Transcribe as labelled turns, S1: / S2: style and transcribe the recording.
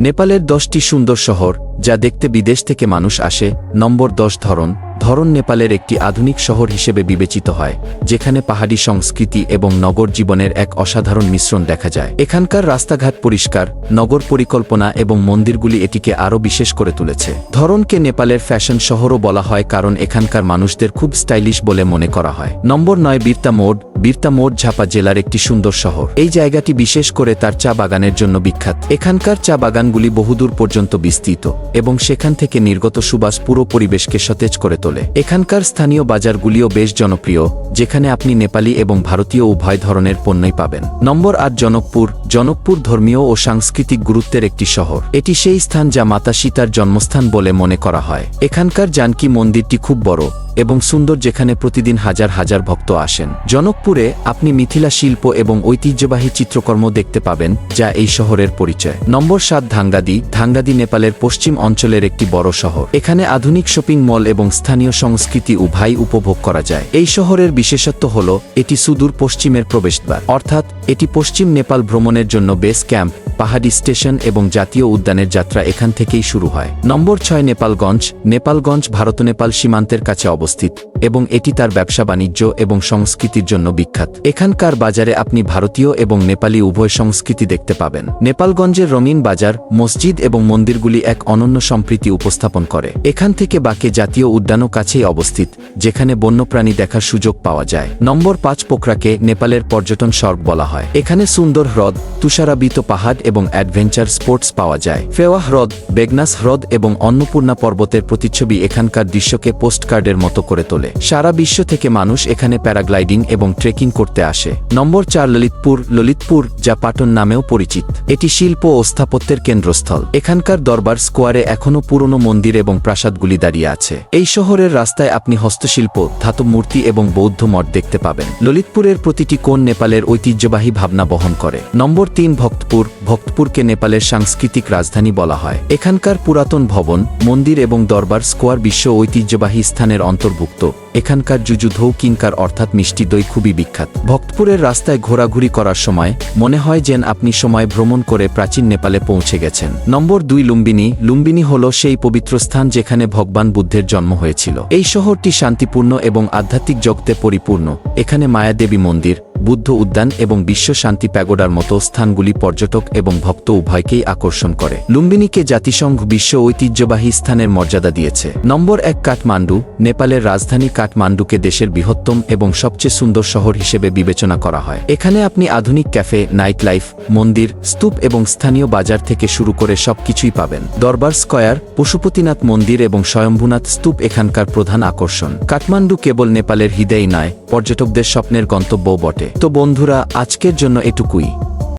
S1: নেপালের দশটি সুন্দর শহর। যা দেখতে বিদেশ থেকে মানুষ আসে, নম্বর দশ ধরন ধরন নেপালের একটি আধুনিক শহর হিসেবে বিবেচিত হয়, যেখানে পাহাড়ি সংস্কৃতি এবং নগর জীবনের এক অসাধারণ মিশ্রণ দেখা যায়। এখানকার রাস্তাঘাট পরিষ্কার, নগর পরিকল্পনা এবং মন্দিরগুলি এটিকে আরও বিশেষ করে তুলেছে। ধরনকে নেপালের ফ্যাশন শহরও বলা হয় কারণ এখানকার মানুষদের খুব স্টাইলিশ বলে মনে করা হয়। নম্বর নয়, বীরতা মোড়। বীরতা মোড় ঝাপা জেলার একটি সুন্দর শহর। এই জায়গাটি বিশেষ করে তার চা বাগানের জন্য বিখ্যাত। এখানকার চা বাগানগুলি বহুদূর পর্যন্ত বিস্তৃত। এবং সেখান থেকে নির্গত সুবাস পুরো পরিবেশকে সতেজ করে তোলে। এখানকার স্থানীয় বাজারগুলিও বেশ জনপ্রিয়, যেখানে আপনি নেপালি এবং ভারতীয় উভয় ধরনের পণ্যই পাবেন। নম্বর আট, জনকপুর। জনকপুর ধর্মীয় ও সাংস্কৃতিক গুরুত্বের একটি শহর। এটি সেই স্থান যা মাতা সীতার জন্মস্থান বলে মনে করা হয়। এখানকার জানকি মন্দিরটি খুব বড়। এবং সুন্দর যেখানে প্রতিদিন হাজার হাজার ভক্ত আসেন। জনকপুরে আপনি মিথিলা শিল্প এবং ঐতিহ্যবাহী চিত্রকর্ম দেখতে পাবেন, যা এই শহরের পরিচয়। নম্বর সাত ধাঙ্গাদি। ধাঙ্গাদি নেপালের পশ্চিম অঞ্চলের একটি বড় শহর। এখানে আধুনিক শপিং মল এবং স্থানীয় সংস্কৃতি উভয় উপভোগ করা যায়। এই শহরের বিশেষত্ব হল, এটি সুদূর পশ্চিমের প্রবেশদ্বার। অর্থাৎ, এটি পশ্চিম নেপাল ভ্রমণের জন্য বেস ক্যাম্প, পাহাড়ি স্টেশন এবং জাতীয় উদ্যানের যাত্রা এখান থেকেই শুরু হয়। নম্বর ছয় নেপালগঞ্জ। নেপালগঞ্জ ভারত নেপাল সীমান্তের কাছে অবস্থিত। অবস্থিত এবং এটি তার ব্যবসা বাণিজ্য এবং সংস্কৃতির জন্য বিখ্যাত। এখানকার বাজারে আপনি ভারতীয় এবং নেপালি উভয় সংস্কৃতি দেখতে পাবেন। নেপালগঞ্জের রঙিন বাজার, মসজিদ এবং মন্দিরগুলি এক অনন্য সম্প্রীতি উপস্থাপন করে। এখান থেকে বাকে জাতীয় উদ্যানও কাছেই অবস্থিত, যেখানে বন্যপ্রাণী দেখার সুযোগ পাওয়া যায়। নম্বর পাঁচ পোখরাকে নেপালের পর্যটন স্বর্গ বলা হয়। এখানে সুন্দর হ্রদ, তুষারাবিত পাহাড় এবং অ্যাডভেঞ্চার স্পোর্টস পাওয়া যায়। ফেওয়াহ হ্রদ, বেগনাস হ্রদ এবং অন্নপূর্ণা পর্বতের প্রতিচ্ছবি এখানকার দৃশ্যকে পোস্টকার্ডের মতো করে তোলে। সারা বিশ্ব থেকে মানুষ এখানে প্যারাগ্লাইডিং এবং ট্রেকিং করতে আসে। নম্বর চার, ললিতপুর ললিতপুর, যা পাটন নামেও পরিচিত। এটি শিল্প ও স্থাপত্যের কেন্দ্রস্থল। এখানকার দরবার স্কোয়ারে এখনও পুরনো মন্দির এবং প্রাসাদগুলি দাঁড়িয়ে আছে। এই শহরের রাস্তায় আপনি হস্তশিল্প, ধাতব মূর্তি এবং বৌদ্ধ মঠ দেখতে পাবেন। ললিতপুরের প্রতিটি কোণ নেপালের ঐতিহ্যবাহী ভাবনা বহন করে। নম্বর তিন, ভক্তপুর। ভক্তপুরকে নেপালের সাংস্কৃতিক রাজধানী বলা হয়। এখানকার পুরাতন ভবন, মন্দির এবং দরবার স্কোয়ার বিশ্ব ঐতিহ্যবাহী স্থানের অন্তর্ভুক্ত। এখানকার জুজুধৌ কিঙ্কার অর্থাৎ মিষ্টি দই খুবই বিখ্যাত। ভক্তপুরের রাস্তায় ঘোরাঘুরি করার সময় মনে হয় যেন আপনি সময় ভ্রমণ করে প্রাচীন নেপালে পৌঁছে গেছেন। নম্বর দুই লুম্বিনী। লুম্বিনী হল সেই পবিত্র স্থান যেখানে ভগবান বুদ্ধের জন্ম হয়েছিল। এই শহরটি শান্তিপূর্ণ এবং আধ্যাত্মিক জগতে পরিপূর্ণ। এখানে মায়াদেবী মন্দির বুদ্ধ উদ্যান এবং বিশ্ব শান্তি প্যাগোডার মতো স্থানগুলি পর্যটক এবং ভক্ত উভয়কেই আকর্ষণ করে। লুম্বিনীকে জাতিসংঘ বিশ্ব ঐতিহ্যবাহী স্থানের মর্যাদা দিয়েছে। নম্বর এক কাঠমান্ডু, নেপালের রাজধানী কাঠমান্ডুকে দেশের বৃহত্তম এবং সবচেয়ে সুন্দর শহর হিসেবে বিবেচনা করা হয়। এখানে আপনি আধুনিক ক্যাফে নাইট লাইফ মন্দির, স্তূপ এবং স্থানীয় বাজার থেকে শুরু করে সবকিছুই পাবেন। দরবার স্কয়ার, পশুপতিনাথ মন্দির এবং স্বয়ম্ভুনাথ স্তূপ এখানকার প্রধান আকর্ষণ। কাঠমান্ডু কেবল নেপালের হৃদয় নয় পর্যটকদের স্বপ্নের গন্তব্যও বটে। তো বন্ধুরা আজকের জন্য এটুকুই।